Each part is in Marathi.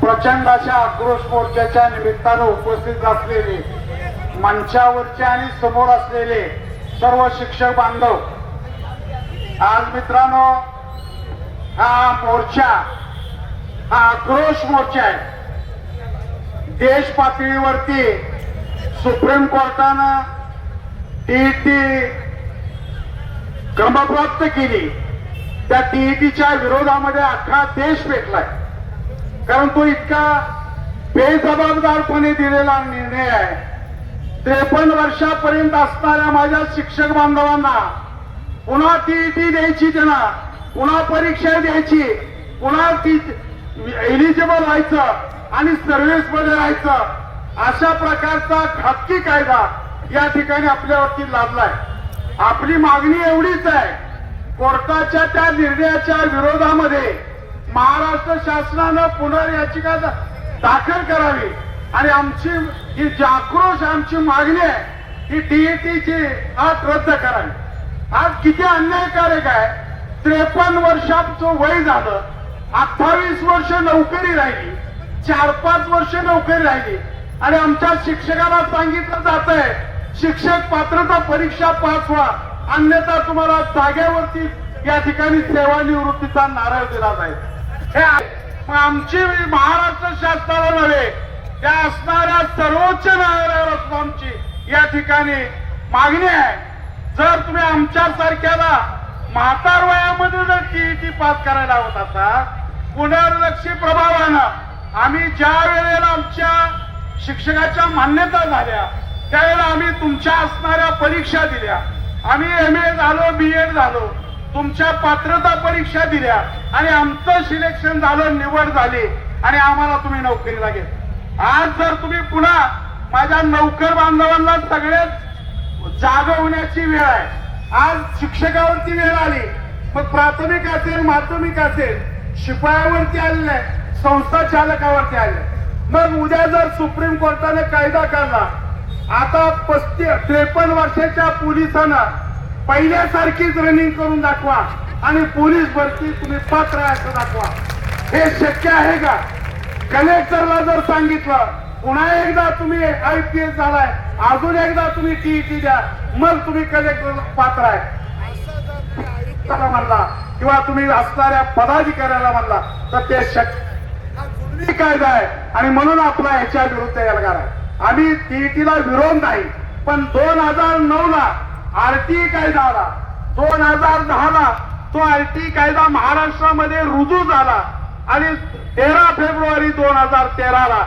प्रचंड अशा आक्रोश मोर्चाच्या निमित्तानं उपस्थित असलेले मंचावरचे आणि समोर असलेले सर्व शिक्षक बांधव आज मित्रांनो हा मोर्चा हा आक्रोश मोर्चा आहे. देश पातळीवरती सुप्रीम कोर्टानं टीईटी क्रमप्राप्त केली. त्या टीईटीच्या विरोधामध्ये अख्खा देश पेटलाय. कारण तो इतका बेजबाबदारपणे दिलेला निर्णय आहे. त्रेपन्न वर्षापर्यंत असणाऱ्या माझ्या शिक्षक बांधवांना पुन्हा टीईटी द्यायची त्यांना पुन्हा परीक्षा द्यायची पुन्हा ती एलिजिबल व्हायचं आणि सर्व्हिसमध्ये राहायचं अशा प्रकारचा घातकी कायदा या ठिकाणी आपल्यावरती लादलाय. आपली मागणी एवढीच आहे कोर्टाच्या त्या निर्णयाच्या विरोधामध्ये महाराष्ट्र शासनानं पुनर्याचिका दाखल करावी. आणि आमची ही जाक्रोश आमची मागणी आहे ही डीएटीची आज रद्द करावी. आज किती अन्यायकारक आहे? त्रेपन्न वर्षाचं वय झालं अठ्ठावीस वर्ष नोकरी राहिली चार पाच वर्ष नोकरी राहिली आणि आमच्या शिक्षकाला सांगितलं जात आहे शिक्षक पात्रता परीक्षा पास व्हा. अन्यथा तुम्हाला जाग्यावरती या ठिकाणी सेवानिवृत्तीचा नारळ दिला जाईल. हे आमची महाराष्ट्र शासनाला नव्हे त्या असणाऱ्या सर्वोच्च न्यायालयावर आमची या ठिकाणी मागणी आहे. जर तुम्ही आमच्या सारख्याला म्हातार वयामध्ये जर टीईटी पास करायला होत असा पुनर्लक्षी प्रभावानं आम्ही ज्या वेळेला आमच्या शिक्षकाच्या मान्यता झाल्या त्यावेळेला आम्ही तुमच्या असणाऱ्या परीक्षा दिल्या. आम्ही एम ए झालो बी एड झालो. तुमच्या पात्रता परीक्षा दिल्या आणि आमचं सिलेक्शन झालं निवड झाली आणि आम्हाला तुम्ही नोकरी लागेल आज जर तुम्ही पुन्हा माझ्या नौकर बांधवांना सगळ्यात जाग होण्याची वेळ आहे. आज शिक्षकावरती वेळ आली मग प्राथमिक असेल माध्यमिक असेल शिपायावरती आले नाही संस्था चालकावरती आले मग उद्या जर सुप्रीम कोर्टाने कायदा काढला आता पस्तीस त्रेपन्न वर्षाच्या पोलिसांना पहिल्यासारखीच रनिंग करून दाखवा. आणि पोलीस भरती तुम्ही पात्र आहे असं दाखवा. हे शक्य आहे का? कलेक्टरला जर सांगितलं पुन्हा एकदा तुम्ही आय पी एस झालाय. अजून एकदा तुम्ही टीईटी द्या. मग तुम्ही कलेक्टर पात्र आहे. म्हणला किंवा तुम्ही असणाऱ्या पदाधिकाऱ्याला म्हणला तर ते शक्य कायदा आहे. आणि म्हणून आपला ह्याच्या विरुद्ध एल्गार आहे. आम्ही टीईटीला विरोध नाही पण दोन हजार नऊ ला आरटी कायदा आला दोन हजार दहा ला तो आरटी कायदा महाराष्ट्रामध्ये रुजू झाला. आणि तेरा फेब्रुवारी दोन हजार तेरा ला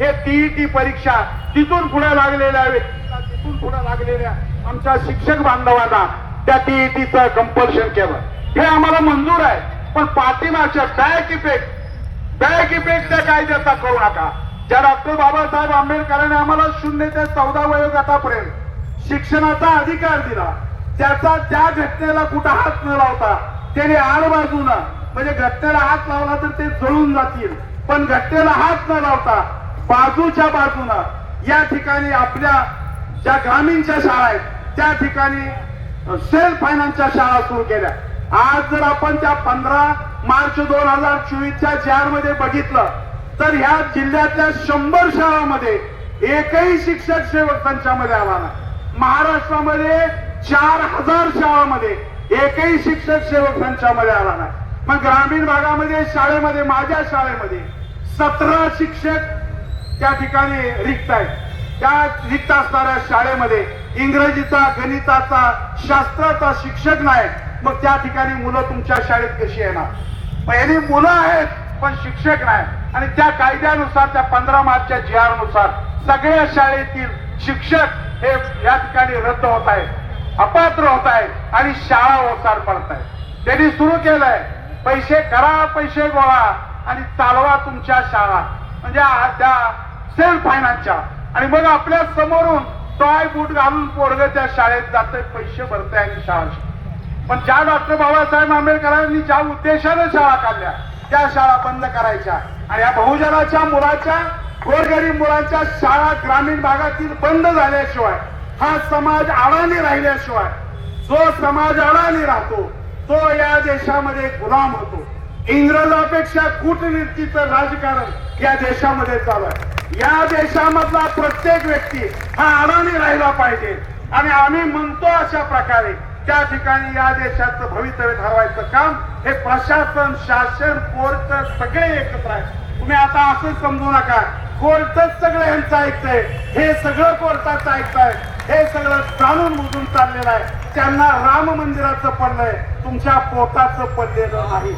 हे टीईटी परीक्षा तिथून पुढे लागलेल्या व्यक्तीला तिथून पुढे लागलेल्या आमच्या शिक्षक बांधवांना त्या टीईटीचं कंपल्शन केलं. हे आम्हाला मंजूर आहे. पण पाठिंबाच्या बॅक इफेक्ट बॅक इफेक्ट त्या कायद्याचा करू नका. ज्या डॉक्टर बाबासाहेब आंबेडकरांनी आम्हाला शून्य ते चौदा वयोगटापर्यंत शिक्षणाचा अधिकार दिला. त्याचा त्या घटनेला कुठं हात न लावता त्याने आड बाजून म्हणजे घटनेला हात लावला तर ते जळून जातील. पण घटनेला हात न लावता बाजूच्या बाजूनं या ठिकाणी आपल्या ज्या ग्रामीणच्या शाळा आहेत त्या ठिकाणी सेल्फ फायनान्सच्या शाळा सुरू केल्या. आज जर आपण त्या पंधरा मार्च दोन हजार चोवीसच्या चारमध्ये बघितलं तर ह्या जिल्ह्यातल्या शंभर शाळांमध्ये एकही शिक्षक सेवक त्यांच्यामध्ये आला नाही. महाराष्ट्रामध्ये चार हजार शाळांमध्ये एकही शिक्षक सेवक संचामध्ये आला नाही. मग ग्रामीण भागामध्ये शाळेमध्ये माझ्या शाळेमध्ये सतरा शिक्षक त्या ठिकाणी रिक्त आहेत. त्या रिक्त असणाऱ्या शाळेमध्ये इंग्रजीचा गणिताचा शास्त्राचा शिक्षक नाही. मग त्या ठिकाणी मुलं तुमच्या शाळेत कशी येणार? पहिली मुलं आहेत पण शिक्षक नाही. आणि त्या कायद्यानुसार त्या पंधरा मार्चच्या जी आरनुसार सगळ्या शाळेतील शिक्षक हे या ठिकाणी रद्द होत आहेत अपात्र होत आहेत आणि शाळा ओसार पडत आहेत त्यांनी सुरू केलंय. पैसे करा पैसे गोळा आणि चालवा तुमच्या शाळा. म्हणजे त्या सेल्फ फायनान्सच्या आणि मग आपल्या समोरून टॉय बूट घालून पोरग त्या शाळेत जाते पैसे भरते आणि शाळा पण ज्या डॉक्टर बाबासाहेब आंबेडकरांनी ज्या उद्देशाने शाळा काढल्या त्या शाळा बंद करायच्या. आणि या बहुजनाच्या मुलाच्या गोरगरीब मुलांच्या शाळा ग्रामीण भागातील बंद झाल्याशिवाय हा समाज आळाने राहिल्याशिवाय जो समाज आळाने राहतो तो या देशामध्ये गुलाम होतो. इंग्रजापेक्षा कूटनीतीचं राजकारण या देशामध्ये चालू आहे. या देशामधला प्रत्येक व्यक्ती हा आळाने राहिला पाहिजे. आणि आम्ही म्हणतो अशा प्रकारे त्या ठिकाणी या देशाचं भवितव्य ठरवायचं काम हे प्रशासन शासन कोर्ट सगळे एकत्र आहे. तुम्ही आता असं समजू नका. कोर्टच सगळं यांचं ऐकतंय. हे सगळं कोर्टाचं ऐकताय. हे सगळं जाणून बुजून चाललेलं आहे. त्यांना राम मंदिराचं पडलंय तुमच्या पोटाचं पडलेलं नाही.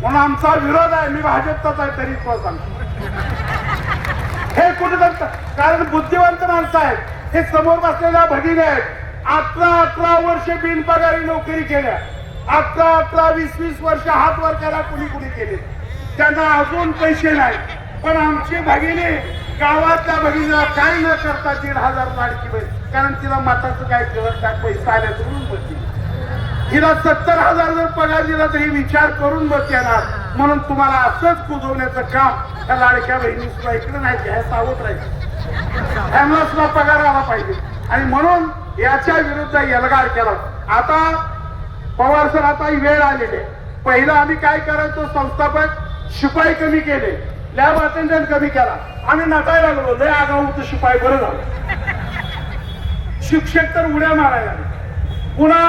म्हणून आमचा विरोध आहे. मी भाजपचाच आहे तरी तो सांगतो. हे कुठं कारण बुद्धिवंत माणसं आहेत. हे समोर बसलेल्या भगिनी आहेत. अठरा अठरा वर्ष बिनपगारी नोकरी केल्या. अठरा अठरा वीस वीस वर्ष हात वर केला कुणी कुणी केले. त्यांना अजून पैसे नाही पण आमची भगिनी गावातल्या भगिनीला काय न करता दीड हजार लाडकी बहीण. कारण तिला मताचं काय कळत काय पैसा आल्याचं म्हणून बसली. हिला सत्तर हजार जर पगार दिला तरी विचार करून बस येणार. म्हणून तुम्हाला असंच कुजवण्याचं काम त्या लाडक्या बहिणी सुद्धा इकडे नाही घ्या सावध राहील. त्यांना सुद्धा पगार आला पाहिजे. आणि म्हणून याच्या विरुद्ध एल्गार केला. आता पवार सर आता वेळ आलेली आहे. पहिलं आम्ही काय करायचो संस्थापक शिपाई कमी केले. त्या अटेंडंट कमी केला. आम्ही नटायला लागलो. लय आगाऊ होतं शिपाई. बरं झालं. शिक्षक तर उड्या मारायला पुन्हा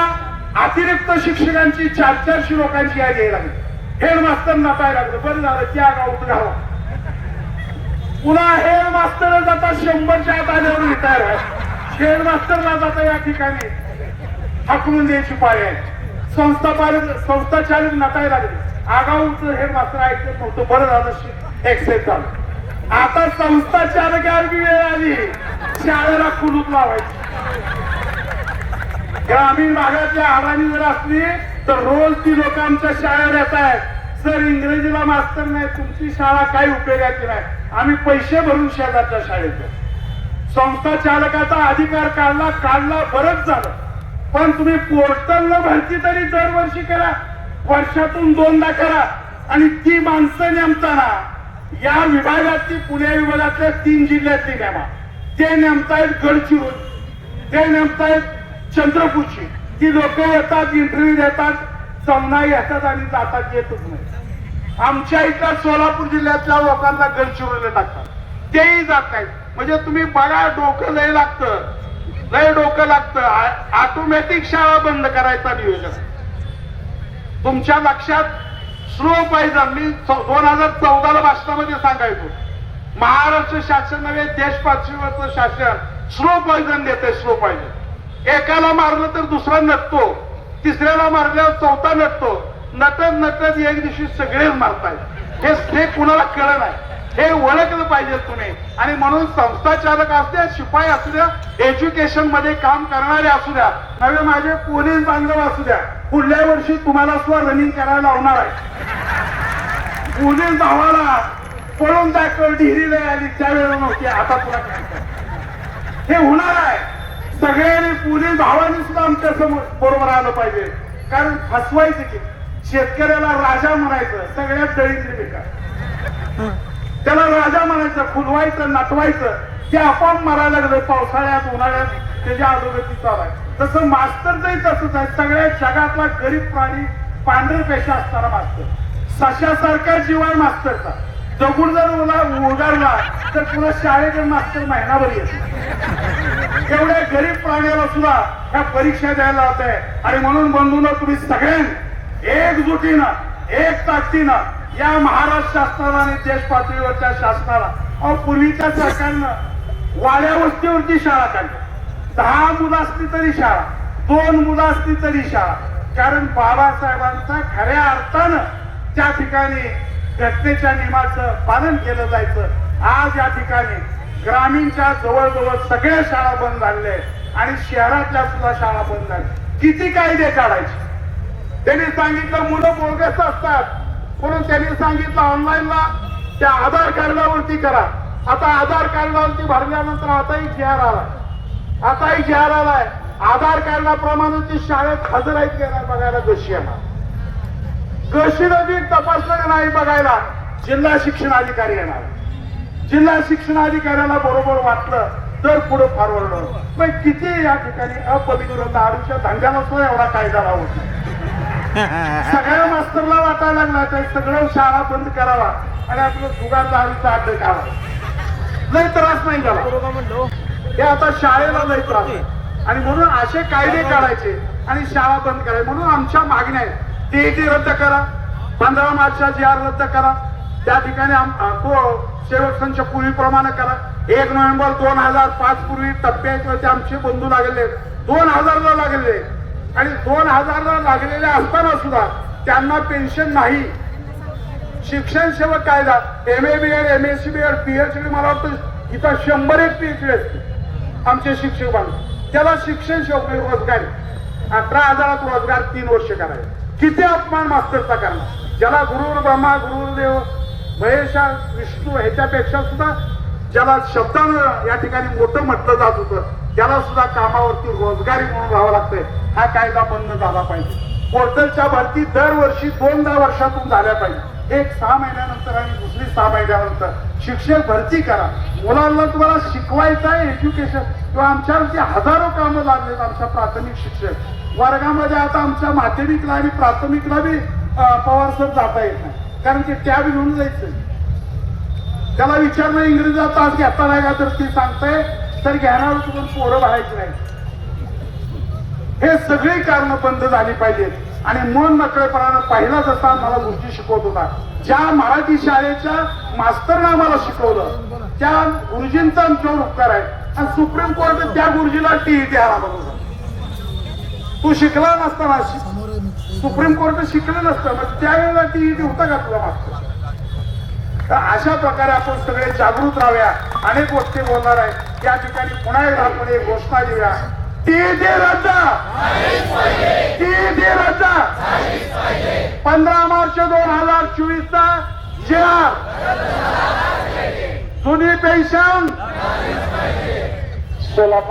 अतिरिक्त शिक्षकांची चार चारशे लोकांची यादी यायला लागली. हेडमास्टर नटायला लागलं. बरं झालं त्या गावात. घावा पुन्हा हेडमास्टर जाता शंभरच्या आत आल्यावर रिटायर आहे. हेडमास्टरला जाता या ठिकाणी हाकलून द्यायची पाळी आहे. संस्था संस्थाचालक संस्था लागले. नटायला लागली आगाऊच ऐकत नव्हतं. बरं झालं एक्सेप्ट झालं आता संस्था चालकावर वेळ आली शाळेला कुलूप लावायची. ग्रामीण भागातल्या अडाणी जर असली तर रोज ती लोक आमच्या शाळेत येत आहेत सर इंग्रजीला मास्तर नाही तुमची शाळा काही उपयोगाची नाही. आम्ही पैसे भरून शेजारच्या शाळेत संस्था चालकाचा अधिकार काढला काढला बरंच झालं. पण तुम्ही पोर्टलला भरती तरी दरवर्षी करा. वर्षातून दोनदा करा. आणि ती माणसं नेमताना या विभागातली पुणे विभागातल्या तीन जिल्ह्यातली नेमा ते नेमतायत गडचिरोली ते नेमतायत चंद्रपूरची. ती लोक येतात इंटरव्ह्यू देतात चौना येतात आणि जातात येतच नाही आमच्या इथल्या सोलापूर जिल्ह्यातल्या लोकांना गडचिरोलीला टाकतात. तेही जात नाहीत. म्हणजे तुम्ही बघा डोकं लय लागतं. लय डोकं लागतं. ऑटोमॅटिक शाळा बंद करायचा नियोजन. तुमच्या लक्षात स्लो पाहिजे मी दोन हजार चौदाला भाषणामध्ये सांगायचो. महाराष्ट्र शासन नव्हे देश पातळीवरचं शासन. स्लो देत आहे स्लो पॉइझन एकाला मारलं तर दुसरा नटतो. तिसऱ्याला मारल्यावर चौथा नटतो. नटत नटत एक दिवशी सगळेच मारतायत. हे हे कुणाला कळ नाही. हे ओळखलं पाहिजे तुम्ही. आणि म्हणून संस्था चालक असू द्या शिपाई असू द्या एज्युकेशनमध्ये काम करणारे असू द्या नव्हे माझे पोलीस बांधव असू द्या पुढल्या वर्षी तुम्हाला सुद्धा रनिंग करायला लावणार आहे. पुढील भावाला पळून दाखव डिहिरीला आली. त्यावेळेला नव्हती. आता तुला काय हे होणार आहे. सगळ्यांनी पुढील धावांनी सुद्धा आमच्यासमोर बरोबर आलं पाहिजे. कारण फसवायचं की शेतकऱ्याला राजा म्हणायचं सगळ्यात दळीतली बेकार त्याला राजा म्हणायचं फुलवायचं नटवायचं ते आपोआप मरायला लागलं. पावसाळ्यात उन्हाळ्यात त्याच्या अधोगती चालायचं. आहे तसं मास्तरचंही तसंच आहे सगळ्या जगातला गरीब प्राणी पांढरे पेशा असणारा मास्तर. सशासारखा जीव मास्तरचा जगून जर उला उगारला तर पुन्हा शाळेकडे मास्तर महिनाभर येत एवढ्या गरीब प्राण्याला सुद्धा ह्या परीक्षा द्यायला होत आहे आणि म्हणून बंधूंना तुम्ही सगळ्यांनी एकजुटीनं एक ताकदीनं या महाराष्ट्र शासनाला आणि देश पातळीवरच्या शासनाला पूर्वीच्या सरकारनं वाड्या वस्तीवरती शाळा काढल्या दहा मुलं असली तरी शाळा दोन मुलं असली तरी शाळा. कारण बाबासाहेबांचा खऱ्या अर्थानं त्या ठिकाणी घटनेच्या नियमाचं पालन केलं जायचं आज या ठिकाणी ग्रामीणच्या जवळजवळ सगळ्या शाळा बंद झालेल्या आहेत आणि शहरातल्या सुद्धा शाळा बंद झाल्या किती कायदे काढायचे? त्यांनी सांगितलं मुलं बोगस असतात. म्हणून त्यांनी सांगितलं ऑनलाईनला त्या आधार कार्डावरती करा. आता आधार कार्डावरती भरल्यानंतर आताही जी आला. आताही एक आर आलाय आधार कार्डाप्रमाणे ती शाळेत हजर आहेत की बघायला गशी येणार गशीनं बी तपासलं नाही बघायला. जिल्हा शिक्षण अधिकारी येणार. जिल्हा शिक्षणाधिकाऱ्याला बरोबर वाटलं तर पुढे फॉरवर्ड पण किती या ठिकाणी अपवित्र आरुच्या धंद्याला सुद्धा एवढा कायदा लावत सगळ्या मास्तरला वाटायला लागला तर सगळं शाळा बंद करावा आणि आपलं जुगार दारूचा अड्डे करावा लय त्रास नाही झाला. हे आता शाळेला आहे. आणि म्हणून असे कायदे काढायचे आणि शाळा बंद करायची. म्हणून आमच्या मागण्या आहेत. टीईटी रद्द करा. पंधरा मार्चचा जी आर रद्द करा. त्या ठिकाणी तो सेवक संच पूर्वीप्रमाणे करा. एक नोव्हेंबर दोन हजार पाच पूर्वी टप्प्याचे आमचे बंधू लागलेले आहेत. दोन हजारला लागलेले. आणि दोन हजारला लागलेले असताना सुद्धा त्यांना पेन्शन नाही. शिक्षण सेवक कायदा M A B Ed M S C B Ed PhD मला वाटतं इथं शंभर एक पीएच डी असते आमचे शिक्षक बांधव. त्याला शिक्षण शेवटी रोजगारी रोजगार अठरा हजारात रोजगार तीन वर्ष करावे. किती अपमान मास्तरचा करणार? ज्याला गुरुर ब्रह्मा गुरुदेव महेशा विष्णू ह्याच्यापेक्षा सुद्धा ज्याला शब्दानं या ठिकाणी मोठं म्हटलं जात होतं त्याला सुद्धा कामावरती रोजगारी म्हणून राहावं लागतंय. हा कायदा बंद झाला पाहिजे. पोर्टलच्या भरती दरवर्षी दोनदा वर्षातून झाल्या पाहिजे एक सहा महिन्यानंतर आणि दुसरी सहा महिन्यानंतर. शिक्षक भरती करा. मुलांना तुम्हाला शिकवायचं आहे एज्युकेशन. किंवा आमच्यावरती हजारो कामं लागलेत आमच्या प्राथमिक शिक्षक. वर्गामध्ये आता आमच्या माध्यमिकला आणि प्राथमिकला बी अं, पवार सर जाता येत नाही. कारण की टॅब घेऊन जायचं त्याला विचारलं इंग्रजीचा तास घेता नाही का तर ती सांगताय तर घेणार तुम्ही पोरं भरायची नाही हे सगळी कारणं बंद झाली पाहिजेत. आणि मन नकळेपणानं पहिला जसा मला गोष्टी शिकवत होता. ज्या मराठी शाळेच्या मास्तरनं आम्हाला शिकवलं त्या गुरुजींचा आमच्यावर उपकार आहे. आणि सुप्रीम कोर्ट त्या गुरुजीला टीईटी आला बरोबर तू शिकला नसताना सुप्रीम कोर्ट शिकलं नसतं मग त्यावेळेला टीईटी होता का तुला मास्तर तर अशा प्रकारे आपण सगळे जागृत राहूया. अनेक गोष्टी बोलणार आहे. त्या ठिकाणी पुन्हा एकदा आपण एक घोषणा देऊया. ती दे रद्द ती दे रद्द पंधरा मार्च दोन हजार चोवीस चा जे जुनी पेन्शन. सोलापूर